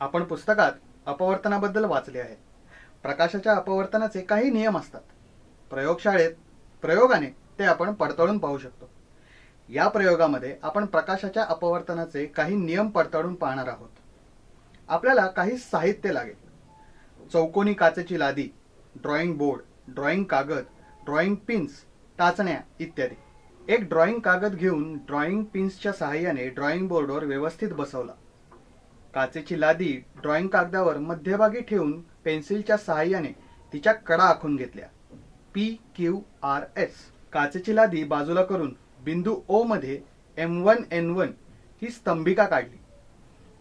आपण पुस्तकात अपवर्तनाबद्दल वाचले आहे. प्रकाशाच्या अपवर्तनाचे काही नियम असतात. प्रयोगशाळेत प्रयोगाने ते आपण पडताळून पाहू शकतो. या प्रयोगामध्ये आपण प्रकाशाच्या अपवर्तनाचे काही नियम पडताळून पाहणार आहोत. आपल्याला काही साहित्य लागेल. चौकोनी काचेची लादी ड्रॉइंग बोर्ड ड्रॉइंग कागद ड्रॉइंग पिन्स टाचण्या इत्यादी. एक ड्रॉइंग कागद घेऊन ड्रॉइंग पिन्सच्या सहाय्याने ड्रॉइंग बोर्डवर व्यवस्थित बसवला. काचेची लादी ड्रॉइंग कागदावर मध्यभागी ठेवून पेन्सिलच्या सहाय्याने तिच्या कडा आखून घेतल्या. P Q R S. काचेची लादी बाजूला करून बिंदू ओ मध्ये एम वन एन वन ही स्तंभिका काढली.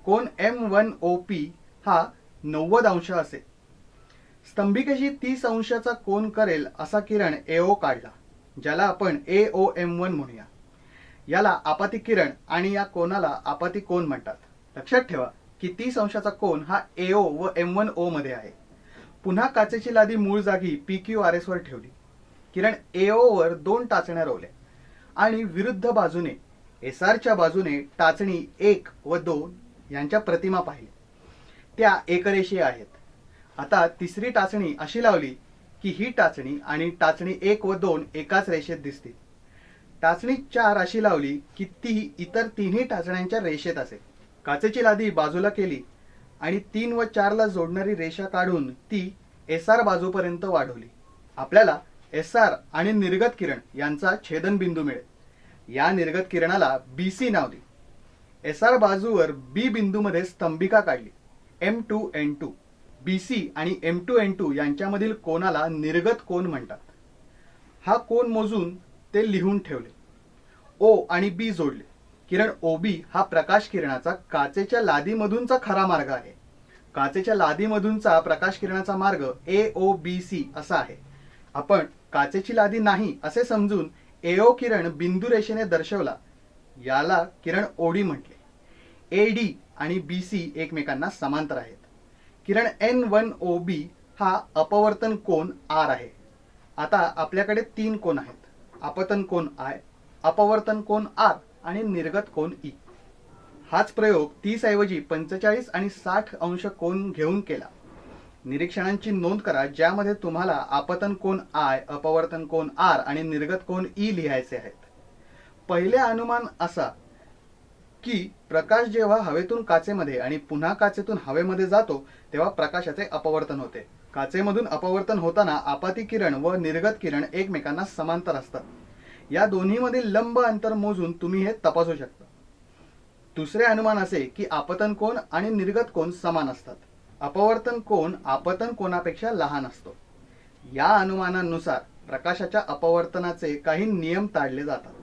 कोण एम वन ओ पी हा नव्वद अंश असेल स्तंभिकेशी तीस अंशाचा कोण करेल असा किरण एओ काढला ज्याला आपण ए ओ एम वन म्हणूया. याला आपाती किरण आणि या कोनाला आपाती कोण म्हणतात. लक्षात ठेवा की तीस अंशाचा कोन हा एओ व एम वन ओ मध्ये आहे. पुन्हा काचेची लादी मूळ जागी पी क्यू आर एस वर ठेवली. किरण एओ वर दोन टाचण्या रोवल्या. आणि विरुद्ध बाजूने एस च्या बाजूने टाचणी एक व दोन यांच्या प्रतिमा पाहिल्या. त्या एकरेषीय आहेत. आता तिसरी टाचणी अशी लावली की ही टाचणी आणि टाचणी एक व दोन एकाच रेषेत दिसतील. टाचणी चार अशी लावली की ती इतर तिन्ही टाचण्यांच्या रेषेत असेल. काचेची लादी बाजूला केली आणि तीन व चारला जोडणारी रेषा काढून ती एस आर बाजूपर्यंत वाढवली. आपल्याला एस आर आणि निर्गत किरण यांचा छेदनबिंदू मिळेल. या निर्गत किरणाला बी सी नाव दे एस आर बाजूवर बी बिंदूमध्ये स्तंभिका काढली. M two N two B C आणि एम टू एन टू यांच्यामधील कोणाला निर्गत कोण म्हणतात? हा कोण मोजून ते लिहून ठेवले. ओ आणि बी जोडले. किरण ओबी हा प्रकाश किरणाचा काचेच्या लादीमधूनचा खरा मार्ग आहे. काचेच्या लादीमधूनचा प्रकाश किरणाचा मार्ग ए ओ बी सी असा आहे. आपण काचेची लादी नाही असे समजून एओ किरण बिंदू रेषेने दर्शवला. याला किरण ओडी म्हटले. ए डी आणि बी सी एकमेकांना समांतर आहेत. किरण एन वन ओ बी हा अपवर्तन कोन आर आहे. आता आपल्याकडे तीन कोन आहेत. आपतन कोन आय अपवर्तन कोन आर आणि निर्गत कोन ई. हाच प्रयोग तीस ऐवजी पंचेचाळीस आणि साठ अंश कोन घेऊन केला. निरीक्षणांची नोंद करा ज्यामध्ये तुम्हाला आपतन कोन आय अपवर्तन कोन आर आणि निर्गत कोन ई लिहायचे आहेत. पहिले अनुमान असा की प्रकाश जेव्हा हवेतून काचेमध्ये आणि पुन्हा काचेतून हवेमध्ये जातो तेव्हा प्रकाशाचे अपवर्तन होते. काचेमधून अपवर्तन होताना आपाती किरण व निर्गत किरण एकमेकांना समांतर असतात. या दोन्हीमधील लंब अंतर मोजून तुम्ही हे तपासू शकता. दुसरे अनुमान असे की आपतन कोण आणि निर्गत कोण समान असतात. अपवर्तन कोण आपतन कोणापेक्षा लहान असतो. या अनुमानानुसार प्रकाशाच्या अपवर्तनाचे काही नियम ताडले जातात.